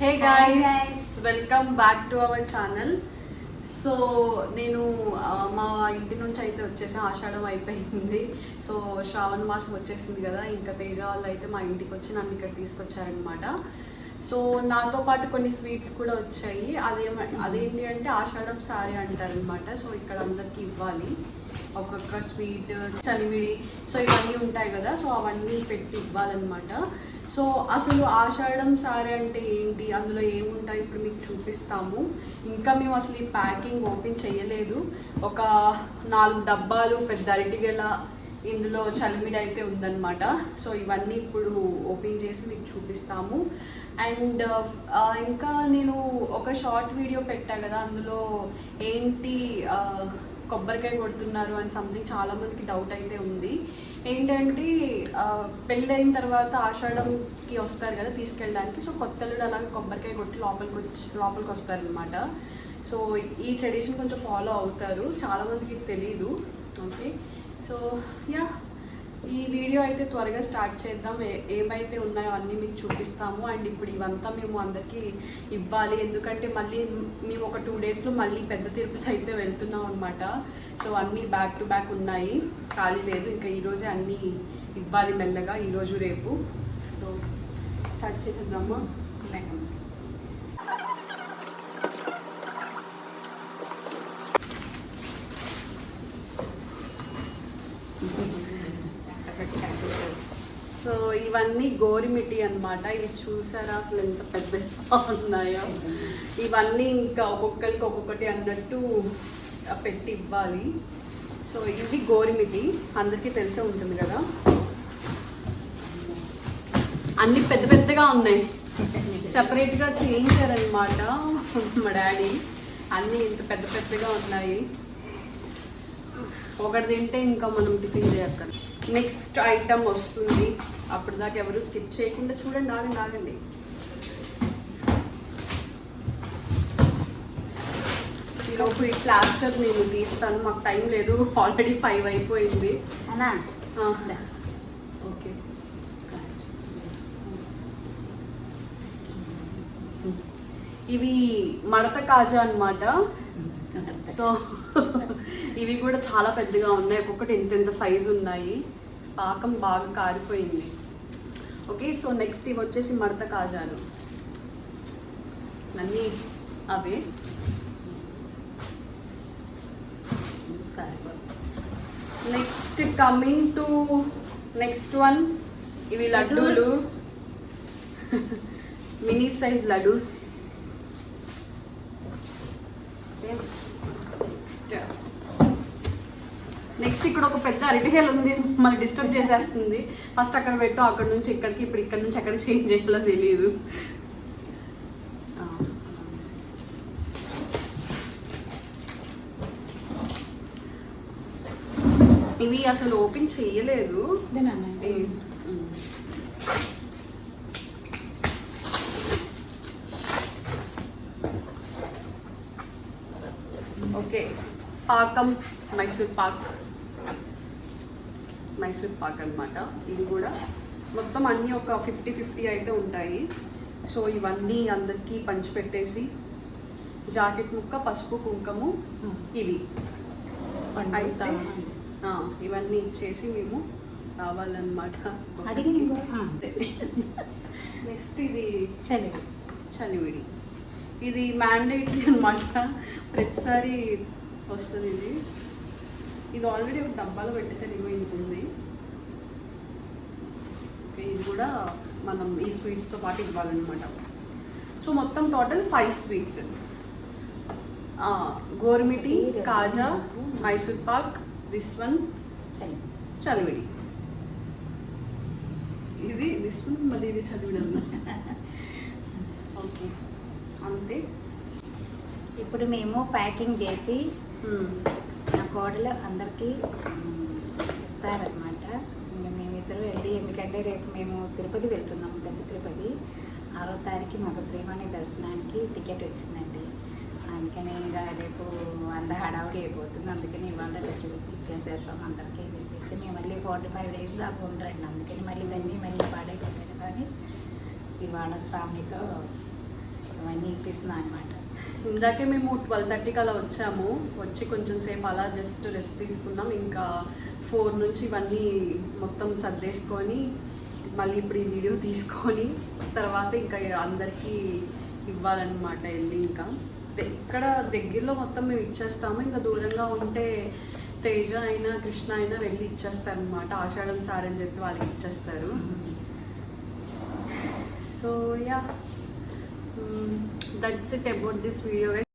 Hey guys. Welcome back to our channel so నేను మా ఇంటి నుంచి అయితే వచ్చేసాను ఆషాఢం అయిపోయింది. సో శ్రావణ మాసం వచ్చేసింది కదా. ఇంకా తేజ వాళ్ళు అయితే మా ఇంటికి వచ్చి నన్ను ఇక్కడ తీసుకొచ్చారనమాట సో నాతో పాటు కొన్ని స్వీట్స్ కూడా వచ్చాయి. అదేమ అదేంటి అంటే ఆషాఢం సారీ అంటారనమాట సో ఇక్కడ అందరికి ఇవ్వాలి. ఒక్కొక్క స్వీట్ చలివిడి సో ఇవన్నీ ఉంటాయి కదా. సో అవన్నీ పెట్టి ఇవ్వాలన్నమాట. సో అసలు ఆషాఢం సారీ అంటే ఏంటి? అందులో ఏముంటాయి? ఇప్పుడు మీకు చూపిస్తాము. ఇంకా మేము అసలు ఈ ప్యాకింగ్ ఓపెన్ చేయలేదు. ఒక నాలుగు డబ్బాలు పెద్ద అరటిగల ఇందులో చలిమిడి అయితే ఉందన్నమాట. సో ఇవన్నీ ఇప్పుడు ఓపెన్ చేసి మీకు చూపిస్తాము. అండ్ uh, ఇంకా నేను ఒక షార్ట్ వీడియో పెట్టా కదా అందులో ఏంటి uh, కొబ్బరికాయ కొడుతున్నారు అని సంథింగ్ చాలా మందికి డౌట్ అయితే ఉంది. ఏంటంటే uh, పెళ్ళైన తర్వాత ఆషాఢంకి వస్తారు కదా తీసుకెళ్ళడానికి సో కొత్తలుడు అలాగే కొబ్బరికాయ కొట్టి లోపలికి వచ్చి లోపలికి వస్తారనమాట సో ఈ ట్రెడిషన్ కొంచెం ఫాలో అవుతారు. చాలామందికి తెలీదు. తెలియదు ఓకే సో యా ఈ వీడియో అయితే త్వరగా స్టార్ట్ చేద్దాం. ఏమైతే ఉన్నాయో అన్నీ మీకు చూపిస్తాము. అండ్ ఇప్పుడు ఇవంతా మేము అందరికీ ఇవ్వాలి. ఎందుకంటే మళ్ళీ మేము ఒక టూ డేస్లో మళ్ళీ పెద్ద తిరుపతి అయితే వెళ్తున్నాం అనమాట సో అన్నీ బ్యాక్ టు బ్యాక్ ఉన్నాయి. ఖాళీ లేదు. ఇంకా ఈరోజే అన్నీ ఇవ్వాలి మెల్లగా. ఈరోజు రేపు. సో స్టార్ట్ చేసేద్దామా సో ఇవన్నీ గోరిమిటి అన్నమాట. ఇవి చూసారా? అసలు ఎంత పెద్ద ఉన్నాయో. ఇవన్నీ ఇంకా ఒక్కొక్కరికి ఒక్కొక్కటి అన్నట్టు పెట్టి ఇవ్వాలి. సో ఇది గోరిమిటి అందరికీ తెలిసే ఉంటుంది కదా. అన్ని పెద్ద పెద్దగా ఉన్నాయి. సపరేట్గా చేయించారనమాట మా డాడీ. అన్నీ ఇంత పెద్ద పెద్దగా ఉన్నాయి. ఒకటి తింటే ఇంకా మనం టిఫిన్ చేయక్కర్ నెక్స్ట్ ఐటమ్ వస్తుంది. అప్పుడు దాకా ఎవరు స్కిప్ చేయకుండా చూడండి ఆగండి ఆగండి. ఈలోపు ఈ ప్లాస్టర్ నేను తీస్తాను మాకు టైం లేదు ఆల్రెడీ ఫైవ్ అయిపోయింది. ఓకే. ఇవి మడత కాజా అన్నమాట. సో ఇవి కూడా చాలా పెద్దగా ఉన్నాయి ఒక్కొక్కటి ఎంత ఎంత సైజు ఉన్నాయి. పాకం బాగా కారిపోయింది. ఓకే సో నెక్స్ట్ ఇవి వచ్చేసి మడత కాజాలు. అన్నీ అవే. Next coming to next one ఇవి లడ్డూలు. Mini size laddoos next next ఇక్కడ ఒక పెద్ద అరటిహేల్ ఉంది. మనకి డిస్టర్బ్ చేసేస్తుంది. ఫస్ట్ అక్కడ పెట్టు అక్కడ నుంచి ఇక్కడికి ఇప్పుడు ఇక్కడ నుంచి ఎక్కడ చేంజ్ చేయాలో తెలియదు. ఇవి అసలు ఓపెన్ చేయలేదు. ఓకే. పాకం మైసూర్ పాక్. మైసూర్ పాక్ అన్నమాట. ఇది కూడా మొత్తం అన్నీ ఒక ఫిఫ్టీ ఫిఫ్టీ అయితే ఉంటాయి. సో ఇవన్నీ అందరికీ పంచిపెట్టేసి జాకెట్ ముక్క పసుపు కుంకము ఇవి. అయితే ఇవన్నీ ఇచ్చేసి మేము రావాలన్నమాట. అడిగి నెక్స్ట్ ఇది చలి చలివిడి. ఇది మ్యాండేటరీ అనమాట ప్రతిసారి వస్తుంది ఇది. ఇది ఆల్రెడీ ఒక డబ్బాలో పెట్టేసారి ఇవ్వయించింది ఓకే ఇది కూడా మనం ఈ స్వీట్స్తో పాటు ఇవ్వాలన్నమాట. సో మొత్తం టోటల్ ఫైవ్ స్వీట్స్. గోర్మిటి కాజా మైసూర్ పాక్ దిస్ వన్ చలి. చలివిడి. ఇది దిస్ వన్ మళ్ళీ ఇది అన్న ఓకే. అంతే. ఇప్పుడు మేము ప్యాకింగ్ చేసి కోడలు అందరికీ ఇస్తారనమాట ఇంకా మేమిద్దరం వెళ్ళి ఎందుకంటే రేపు మేము తిరుపతి వెళ్తున్నాము పెద్ద తిరుపతి. ఆరో తారీఖు మాకు శ్రీవాణి దర్శనానికి టికెట్ వచ్చిందండి. అందుకని ఇంకా రేపు అంత హడావుడి అయిపోతుంది. అందుకని ఇవాళ డిస్ట్రిబ్యూట్ ఇచ్చేసేస్తాం అందరికీ అని చెప్పేసి. మేము మళ్ళీ ఫార్టీ ఫైవ్ డేస్ దాకా ఉండరండి. అందుకని మళ్ళీ ఇవన్నీ మళ్ళీ పాడైపోతాయి కదా అని ఇవాళ శ్రావణితో ఇవన్నీ ఇప్పిస్తున్నా అనమాట ఇందాకే మేము ట్వెల్వ్ థర్టీకి అలా వచ్చాము. వచ్చి కొంచెం సేపు అలా జస్ట్ రెస్ట్ తీసుకున్నాం. ఇంకా ఫోర్ నుంచి ఇవన్నీ మొత్తం సర్దేసుకొని మళ్ళీ ఇప్పుడు ఈ వీడియో తీసుకొని తర్వాత ఇంకా అందరికీ ఇవ్వాలన్నమాట వెళ్ళి ఇంకా. ఇక్కడ దగ్గరలో మొత్తం మేము ఇచ్చేస్తాము. ఇంకా దూరంగా ఉంటే తేజ అయినా కృష్ణ అయినా వెళ్ళి ఇచ్చేస్తారు అనమాట ఆషాఢం సార్ అని చెప్పి వాళ్ళకి ఇచ్చేస్తారు. So yeah. That's it about this video